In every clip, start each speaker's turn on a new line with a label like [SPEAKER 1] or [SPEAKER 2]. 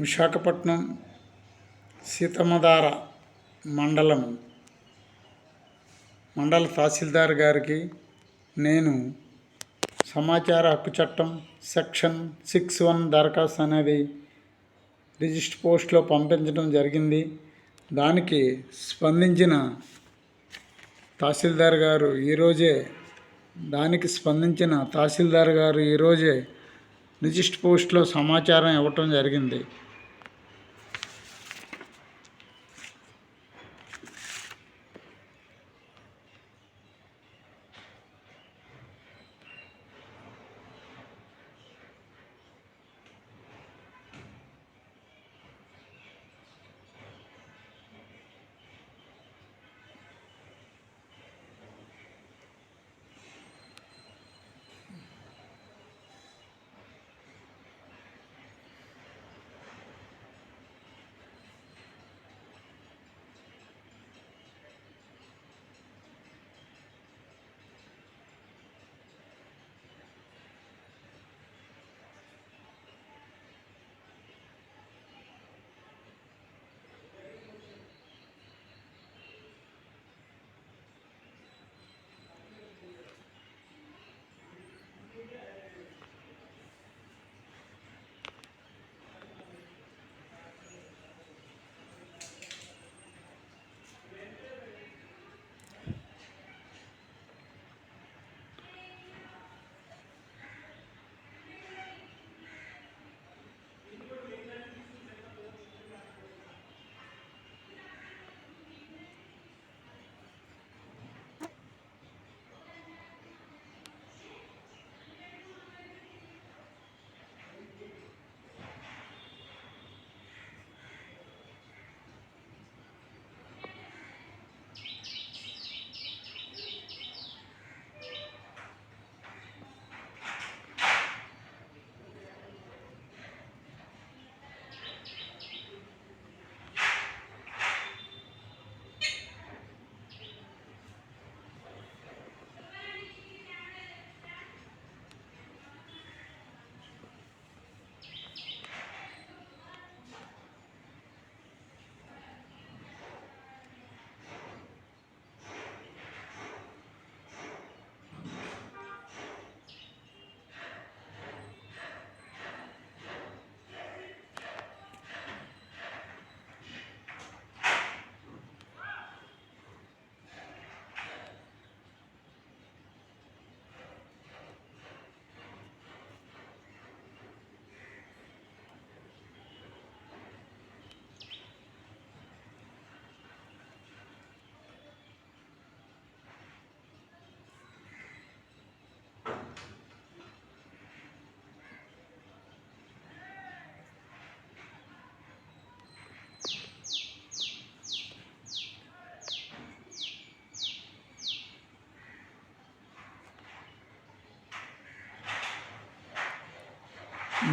[SPEAKER 1] విశాఖపట్నం సీతమ్మధార మండలం. మండల తహసీల్దార్ గారికి నేను సమాచార హక్కు చట్టం సెక్షన్ సిక్స్ వన్ దరఖాస్తు అనేది రిజిస్టర్ పోస్ట్లో పంపించడం జరిగింది. దానికి స్పందించిన తహసీల్దార్ గారు ఈరోజే దానికి స్పందించిన తహసీల్దార్ గారు ఈరోజే రిజిస్టర్ పోస్ట్లో సమాచారం ఇవ్వటం జరిగింది.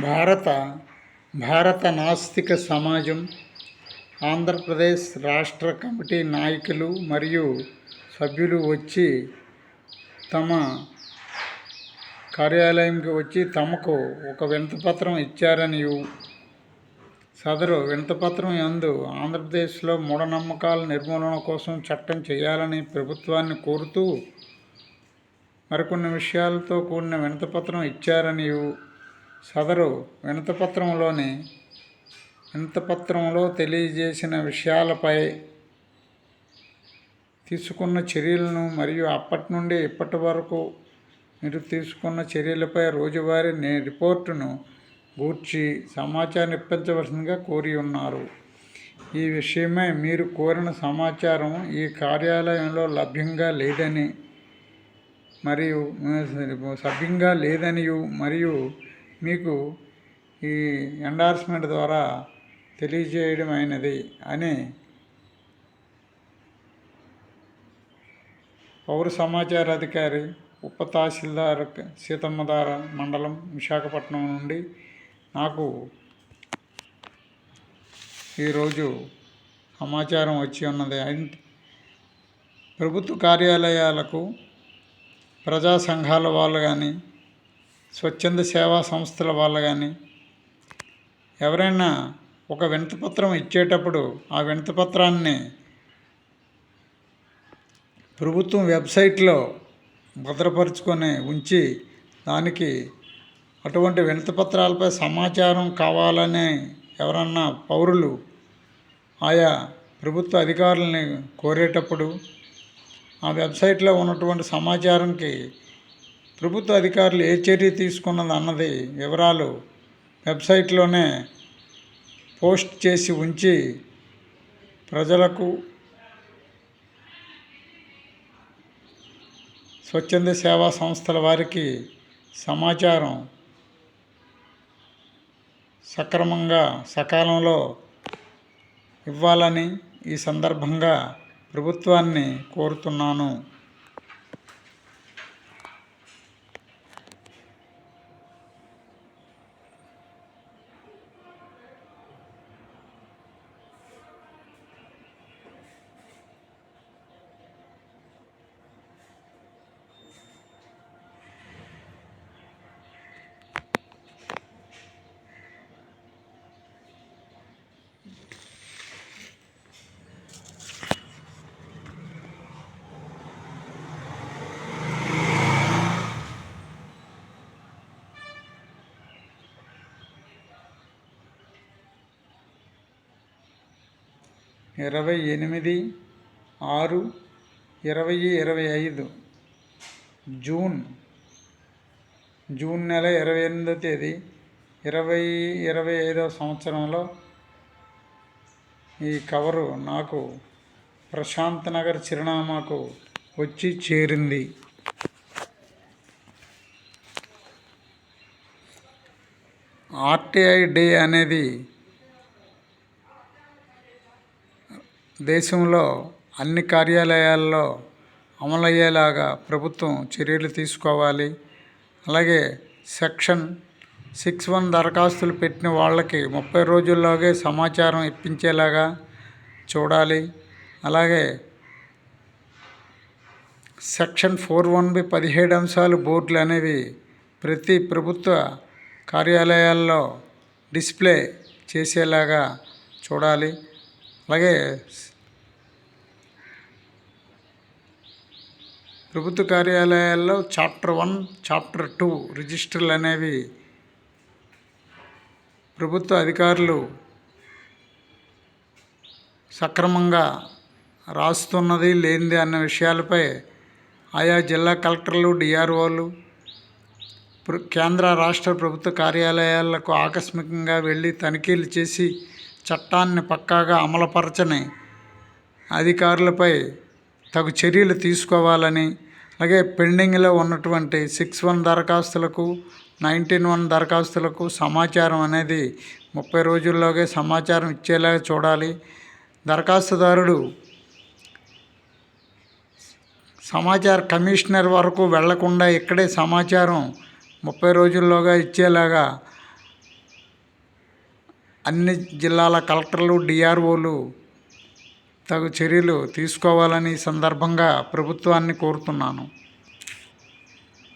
[SPEAKER 1] భారత భారత నాస్తిక సమాజం ఆంధ్రప్రదేశ్ రాష్ట్ర కమిటీ నాయకులు మరియు సభ్యులు వచ్చి తమ కార్యాలయంకి వచ్చి తమకు ఒక వినతపత్రం ఇచ్చారని సదరు వినతపత్రం యందు ఆంధ్రప్రదేశ్లో మూఢనమ్మకాల నిర్మూలన కోసం చట్టం చేయాలని ప్రభుత్వాన్ని కోరుతూ మరికొన్ని విషయాలతో కూడిన వినతపత్రం ఇచ్చారని సదరు వినతపత్రంలోని వినతపత్రంలో తెలియజేసిన విషయాలపై తీసుకున్న చర్యలను మరియు అప్పటి నుండి ఇప్పటి వరకు మీరు తీసుకున్న చర్యలపై రోజువారీ నే రిపోర్టును గూర్చి సమాచారం ఇప్పించవలసిందిగా కోరి ఉన్నారు. ఈ విషయమై మీరు కోరిన సమాచారం ఈ కార్యాలయంలో లభ్యంగా లేదని మరియు సభ్యంగా లేదనియు మరియు మీకు ఈ ఎండార్స్మెంట్ ద్వారా తెలియజేయడం అయినది అని పౌర సమాచార అధికారి ఉప తహసీల్దార్ సీతమ్మధార మండలం విశాఖపట్నం నుండి నాకు ఈరోజు సమాచారం వచ్చి ఉన్నది. ప్రభుత్వ కార్యాలయాలకు ప్రజా సంఘాల వాళ్ళు కానీ స్వచ్ఛంద సేవా సంస్థల వాళ్ళు కానీ ఎవరైనా ఒక వినతిపత్రం ఇచ్చేటప్పుడు ఆ వినతిపత్రాన్ని ప్రభుత్వం వెబ్సైట్లో భద్రపరుచుకొని ఉంచి దానికి అటువంటి వినతిపత్రాలపై సమాచారం కావాలని ఎవరన్నా పౌరులు ఆయా ప్రభుత్వ అధికారులని కోరేటప్పుడు ఆ వెబ్సైట్లో ఉన్నటువంటి సమాచారంకి ప్రభుత్వ అధికారులు ఏ చర్య తీసుకున్నది అన్నది వివరాలు వెబ్సైట్లోనే పోస్ట్ చేసి ఉంచి ప్రజలకు స్వచ్ఛంద సేవా సంస్థల వారికి సమాచారం సక్రమంగా సకాలంలో ఇవ్వాలని ఈ సందర్భంగా ప్రభుత్వాన్ని కోరుతున్నాను. ఇరవై ఎనిమిది ఆరు ఇరవై ఇరవై ఐదు. జూన్ జూన్ నెల ఇరవై ఎనిమిదో తేదీ ఇరవై ఇరవై ఐదవ సంవత్సరంలో ఈ కవరు నాకు ప్రశాంత్ నగర్ చిరునామాకు వచ్చి చేరింది. ఆర్టీఐ డే అనేది దేశంలో అన్ని కార్యాలయాల్లో అమలయ్యేలాగా ప్రభుత్వం చర్యలు తీసుకోవాలి. అలాగే సెక్షన్ సిక్స్ వన్ దరఖాస్తులు పెట్టిన వాళ్ళకి ముప్పై రోజుల్లోగే సమాచారం ఇప్పించేలాగా చూడాలి. అలాగే సెక్షన్ ఫోర్ వన్ బి పదిహేడు అంశాలు బోర్డులు అనేవి ప్రతి ప్రభుత్వ కార్యాలయాల్లో డిస్ప్లే చేసేలాగా చూడాలి. అలాగే ప్రభుత్వ కార్యాలయాల్లో చాప్టర్ వన్ చాప్టర్ టూ రిజిస్టర్లు అనేవి ప్రభుత్వ అధికారులు సక్రమంగా రాస్తున్నది లేనిది అన్న విషయాలపై ఆయా జిల్లా కలెక్టర్లు డిఆర్ఓలు కేంద్ర రాష్ట్ర ప్రభుత్వ కార్యాలయాలకు ఆకస్మికంగా వెళ్ళి తనిఖీలు చేసి చట్టాన్ని పక్కాగా అమలుపరచని అధికారులపై తగు చర్యలు తీసుకోవాలని అలాగే పెండింగ్లో ఉన్నటువంటి సిక్స్ వన్ దరఖాస్తులకు నైన్టీన్ వన్ దరఖాస్తులకు సమాచారం అనేది ముప్పై రోజుల్లోగే సమాచారం ఇచ్చేలాగా చూడాలి. దరఖాస్తుదారుడు సమాచార కమిషనర్ వరకు వెళ్ళకుండా ఇక్కడే సమాచారం ముప్పై రోజుల్లోగా ఇచ్చేలాగా అన్ని జిల్లాల కలెక్టర్లు డిఆర్ఓలు తగు చర్యలు తీసుకోవాలని ఈ సందర్భంగా ప్రభుత్వాన్ని కోరుతున్నాను.